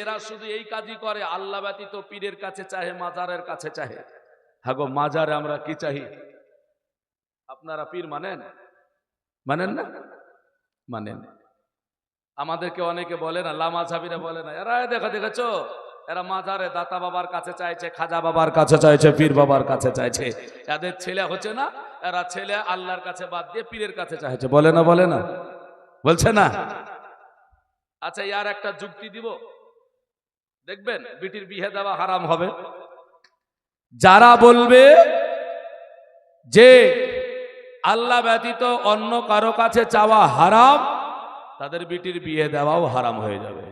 এরা শুধু এই কাজই করে, আল্লাহ ব্যতীত পীরের কাছে চাহে, মাজারের কাছে চাহে। হ্যাঁ গো মাজারে আমরা কি চাহি? আপনারা পীর মানেন? মানেন না? মানেন। আমাদেরকে অনেকে বলে না লামা ঝাবিরা বলে না, এরা দেখা, দেখেছ? এরা মাজারে দাতা বাবার কাছে চাইছে, খাজা বাবার কাছে চাইছে, পীর বাবার কাছে চাইছে। এদের ছেলে হচ্ছে না, এরা ছেলে আল্লাহর কাছে বাদ দিয়ে পীরের কাছে চাইছে। বলে না বলে না? বলছে না? আচ্ছা ইয়ার একটা যুক্তি দিব। দেখবেন বিটির বিয়ে দেওয়া হারাম হবে। যারা বলবে যে আল্লাহ ব্যতীত অন্য কারও কাছে চাওয়া হারাম, তাদের বিটির বিয়ে দেওয়াও হারাম হয়ে যাবে।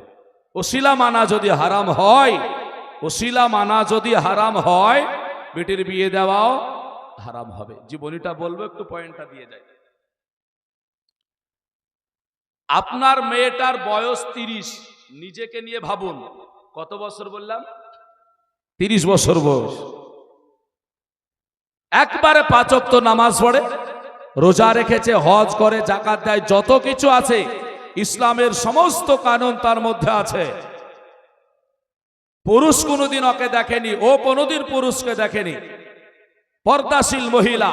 ওসিলা মানা যদি হারাম হয়, ওসিলা মানা যদি হারাম হয়, বিটির বিয়ে দেওয়াও হারাম হবে। জীবনীটা বলব, একটু পয়েন্টটা দিয়ে যায় আপনার মেয়েটার বয়স তিরিশ, নিজেকে নিয়ে ভাবুন। কত বছর বললাম? তিরিশ বছর বয়স। একবারে পাচক তো নামাজ পড়ে, রোজা রেখেছে, হজ করে, জাকাত দেয়, যত কিছু আছে, ইসলামের সমস্ত কানুন তার মধ্যে আছে। পুরুষ কোনোদিন ওকে দেখেনি, ও কোনোদিন পুরুষকে দেখেনি। পর্দাশীল মহিলা।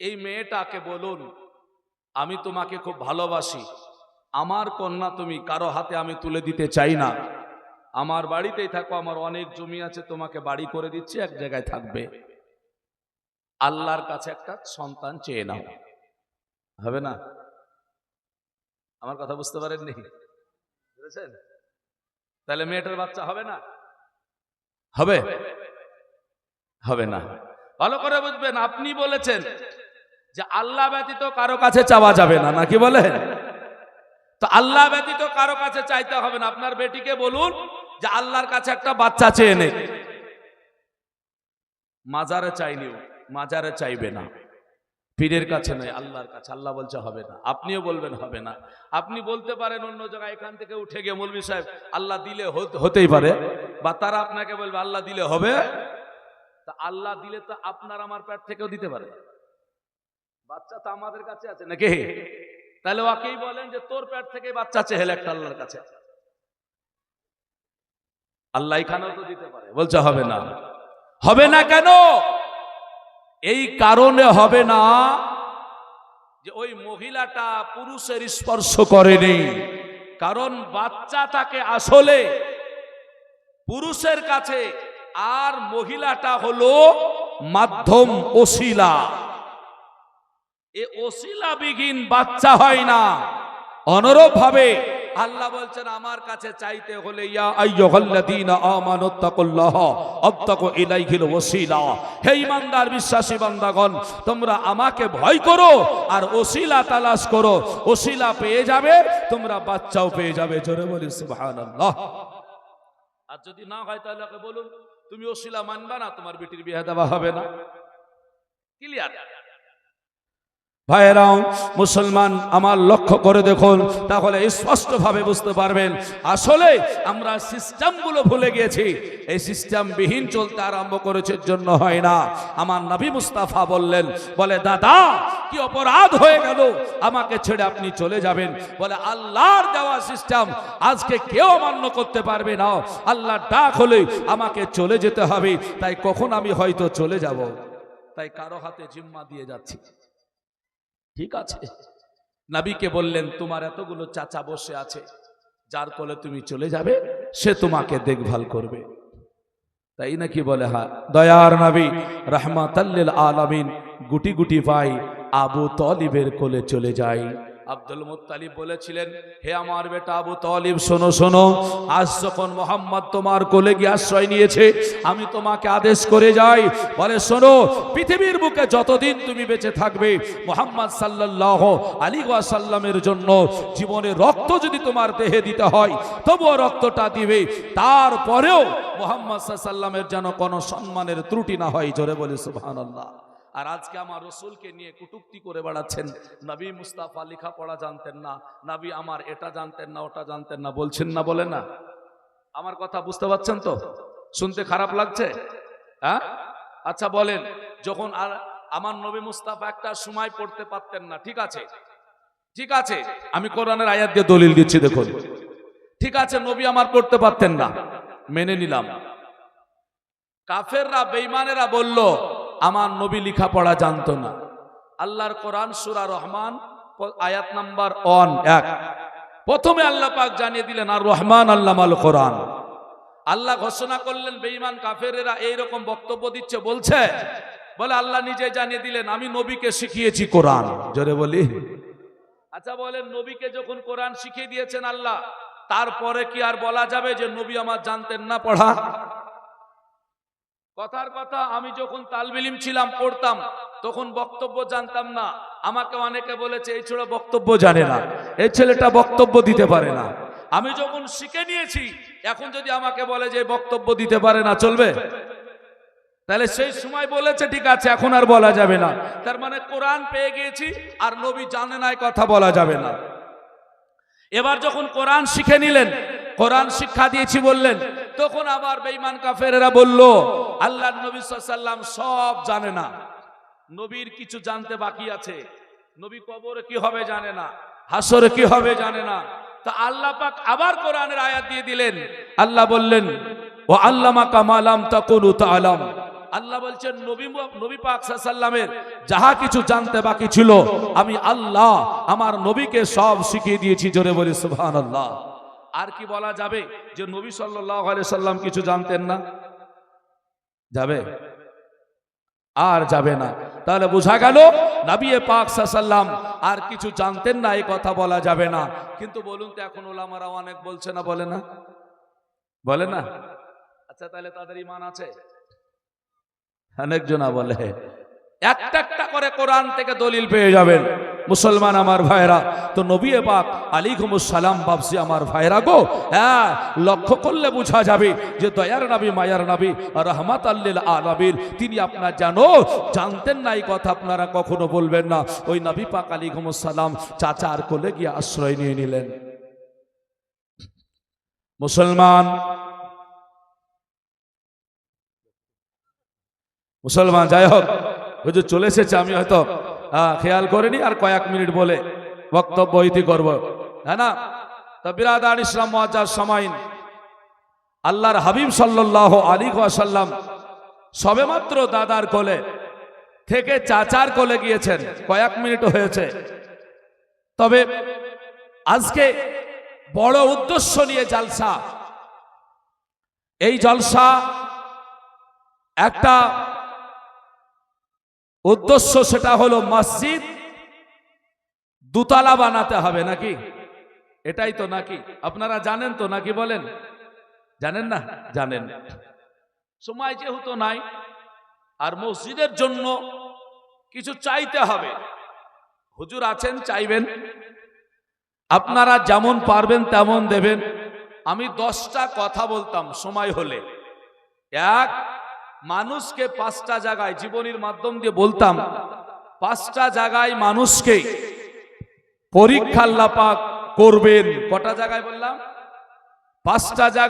এই মেয়েটাকে বলুন, আমি তোমাকে খুব ভালোবাসি। আমার কন্যা তুমি কারও হাতে আমি তুলে দিতে চাই না। আমার বাড়িতেই থাকো, আমার অনেক জমি আছে, তোমাকে বাড়ি করে দিচ্ছি, এক জায়গায় থাকবে। আল্লাহর কাছে একটা সন্তান চেয়ে নাও। হবে না? আমার কথা বুঝতে পারেননি? বুঝেছেন? তাহলে মেয়েটার বাচ্চা হবে না? হবে? হবে না। ভালো করে বুঝবেন, আপনি বলেছেন যে আল্লাহ ব্যতীত কারও কাছে চাওয়া যাবে না নাকি বলেন? তো আল্লাহ ব্যতীত কারও কাছে চাইতে হবে না। আপনার বেটিকে বলুন যে আল্লাহর কাছে একটা বাচ্চা চেয়ে নে। মাজারে চাইনিও, মাজারে চাইবে না। পীরের কাছে নয়, আল্লাহর কাছে। আল্লাহ বলছে, হবে না। আপনিও বলবেন, হবে না। আপনি বলতে পারেন অন্য জায়গায়, এখান থেকে উঠে গিয়ে মৌলবী সাহেব, আল্লাহ দিলে হত- হতেই পারে। বা তারা আপনাকে বলবে, আল্লাহ দিলে হবে। তা আল্লাহ দিলে তো আপনার আমার পেট থেকেও দিতে পারে। বাচ্চা তো আমাদের কাছে আছে নাকি? তাহলে ওকেই বলেন যে তোর পেট থেকে বাচ্চা চেহেল একটা আল্লাহর কাছে। আল্লাহ এখানেও তো দিতে পারে। বলছে, হবে না। হবে না কেন? এই কারণে হবে না যে ওই মহিলাটা পুরুষের স্পর্শ করেনি। কারণ বাচ্চা তাকে আসলে পুরুষের কাছে আর মহিলাটা হলো মাধ্যম ওসিলা এ ওসিলা বিঘিন বাচ্চা হয় না। অনুরূপ ভাবে আল্লাহ বলছেন, আমার কাছে চাইতে হলে ইয়া আইয়ুহাল্লাযীনা আমানুত্তাকুল্লাহ আবতাকু ইলাইহিল ওসিলা। হে ঈমানদার বিশ্বাসী বান্দাগণ, তোমরা আমাকে ভয় করো আর ওসিলা তালাশ করো। ওসিলা পেয়ে যাবে, তোমরা বাচ্চাও পেয়ে যাবে। জোরে বলি, সুবহানাল্লাহ। আর যদি না হয়, তাহলে বলুন, তুমি ওসিলা মানবা না, তোমার বেটির বিয়ে দেওয়া হবে না। ক্লিয়ার। ভাইয়েরাও মুসলমান আমার লক্ষ্য করে দেখুন, তাহলে স্পষ্টভাবে বুঝতে পারবেন, আসলে আমরা সিস্টেমগুলো ভুলে গিয়েছি। এই সিস্টেম বিহীন চলতে আরম্ভ করেছে জন্য হয় না। আমার নবী মুস্তাফা বললেন, বলে, দাদা, কি অপরাধ হয়ে গেল? আমাকে ছেড়ে আপনি চলে যাবেন। বলে, আল্লাহর দেওয়া সিস্টেম আজকে কেউ মান্য করতে পারবে না। আল্লাহর ডাক হলে আমাকে চলে যেতে হবে। তাই কখন আমি হয়তো চলে যাব? তাই কারও হাতে জিম্মা দিয়ে যাচ্ছি। ঠিক আছে। নাবিকে বললেন তোমার এতগুলো চাচা বসে আছে যার কোলে তুমি চলে যাবে সে তোমাকে দেখভাল করবে। তাই নাকি বলে হা দয়ার নাবি রহমাতাল্লিল আলামিন গুটি গুটি পাই আবু তলিবের কোলে চলে যাই আব্দুল মুত্তালিব বলেছিলেন, হে আমার বেটা আবু তলিব, শোনো শোনো, আজ যখন মোহাম্মদ তোমার কোলে গিয়ে আশ্রয় নিয়েছে, আমি তোমাকে আদেশ করে যাই। বলে, শোনো, পৃথিবীর বুকে যতদিন তুমি বেঁচে থাকবে, মোহাম্মদ সাল্লাল্লাহ আলী সাল্লামের জন্য জীবনে রক্ত যদি তোমার দেহে দিতে হয়, তবুও রক্তটা দিবে। তারপরেও মোহাম্মদ সাল্লামের যেন কোনো সম্মানের ত্রুটি না হয়। জোরে বলি, সুবহানাল্লাহ। আর আজকে আমার রসুলকে নিয়ে কুটুক্তি করে বেড়াচ্ছেন। নবী মুস্তাফা লেখাপড়া জানতেন না, নবী আমার এটা জানতেন না, ওটা জানতেন না, বলছেন না, বলে না। আমার কথা বুঝতে পারছেন তো? শুনতে খারাপ লাগছে? হ্যাঁ? আচ্ছা বলেন, যখন আর আমার নবী মুস্তাফা একটা সময় পড়তে পারতেন না, ঠিক আছে? ঠিক আছে? আমি কোরআনের আয়াত দিয়ে দলিল দিচ্ছি, দেখুন। ঠিক আছে, নবী আমার পড়তে পারতেন না, মেনে নিলাম। কাফেররা বেইমানেরা বলল আমার নবী লেখাপড়া জানতো না। আল্লাহর কোরআন সূরা রহমান, আয়াত নাম্বার অন এক। প্রথমে আল্লাহ পাক জানিয়ে দিলেন, আর রহমান আল্লামাল কোরআন। আল্লাহ ঘোষণা করলেন, বেঈমান কাফেরেরা এইরকম বক্তব্য দিচ্ছে, বলছে, বলে আল্লাহ নিজে জানিয়ে দিলেন, আমি নবীকে শিখিয়েছি কোরআন। জোরে বলি। আচ্ছা বলেন, নবীকে যখন কোরআন শিখিয়ে দিয়েছেন আল্লাহ, তারপরে কি আর বলা যাবে যে, নবী আমার জানতেন না পড়া? কথার কথা আমি যখন তালবিলিম ছিলাম, পড়তাম, তখন বক্তব্য জানতাম না। আমাকে অনেকে বলেছে, এই ছেলে বক্তব্য জানে না, এই ছেলেটা বক্তব্য দিতে পারে না। আমি যখন শিখে নিয়েছি, এখন যদি আমাকে বলে যে বক্তব্য দিতে পারে না, চলবে? তাহলে সেই সময় বলেছে, ঠিক আছে, এখন আর বলা যাবে না। তার মানে কোরআন পেয়ে গিয়েছি, আর নবী জানে না কথা বলা যাবে না। এবার যখন কোরআন শিখে নিলেন, কোরআন শিক্ষা দিয়েছি বললেন তখন আবার বেঈমান কাফেরেরা বলল আল্লাহ নবী সাল্লাম সব জানে না। নবীর কিছু জানতে বাকি আছে। নবী কবরে কি হবে জানে না, হাসরে কি হবে জানে না। তা আল্লাহ পাক আবার কোরআনের আয়াত দিয়ে দিলেন। আল্লাহ বললেন ও আল্লামা কামালাম তাকুনু তাআলাম। আল্লাহ বলছেন, নবী নবী পাক সাল্লামের যাহা কিছু জানতে বাকি ছিল, আমি আল্লাহ আমার নবীকে সব শিখিয়ে দিয়েছি। জোরে বলি, সুবহানাল্লাহ। আর কি বলা যাবে যে নবী আলাইহি সাল্লাম কিছু জানতেন না? যাবে? আর যাবে না। তাহলে বোঝা গেল নবী পাক সাল্লাম আর কিছু জানতেন না, এই কথা বলা যাবে না। কিন্তু বলুন তো, এখন ওলামারা অনেক বলছে না, বলে না? বলে না? আচ্ছা তাহলে তাদের ইমান আছে? অনেকজনা বলে। একটা একটা করে কোরআন থেকে দলিল পেয়ে যাবেন। মুসলমান আমার ভাইরা তো নবী পাক আলী সালাম বাবসি আমার ভাইরা গো। হ্যাঁ লক্ষ্য করলে বোঝা যাবে যে দয়ার নবী, মায়ার নবী, রহমাত আল্লিল আলামিন, তিনি আপনার জানো, জানতেন না এই কথা আপনারা কখনো বলবেন না। ওই নবী পাক আলিকুমুস সালাম চাচার কোলে গিয়ে আশ্রয় নিয়ে নিলেন। মুসলমান মুসলমান, যাই হোক। হুজুর চলে এসেছে, আমি হয়তো খেয়াল করিনি, আর কয়েক মিনিট বলে বক্তব্য ইতি করব। হ্যাঁ না, তা বিরাদান ইসলাম সমাইন। আল্লাহর হাবিব সাল্লাহ আলী সাল্লাম সবেমাত্র দাদার কোলে থেকে চাচার কোলে গিয়েছেন, কয়েক মিনিট হয়েছে। তবে আজকে বড় উদ্দেশ্য নিয়ে জালসা। এই জলসা একটা উদ্দেশ্য সেটা হলো মসজিদ দুতলা বানাতে হবে নাকি? এটাই তো নাকি? আপনারা জানেন তো নাকি বলেন? জানেন না? জানেন। সময় যেহেতু নাই, আর মসজিদের জন্য কিছু চাইতে হবে। হুজুর আছেন, চাইবেন। আপনারা যেমন পারবেন তেমন দেবেন। আমি দশটা কথা বলতাম সময় হলে। এক মানুষকে পাঁচটা জায়গায়, জীবনীর মাধ্যম দিয়ে বলতাম, পাঁচটা জায়গায় মানুষকে পরীক্ষা লাপাক করবেন। কটা জায়গায় বললাম? পাঁচটা জায়গায়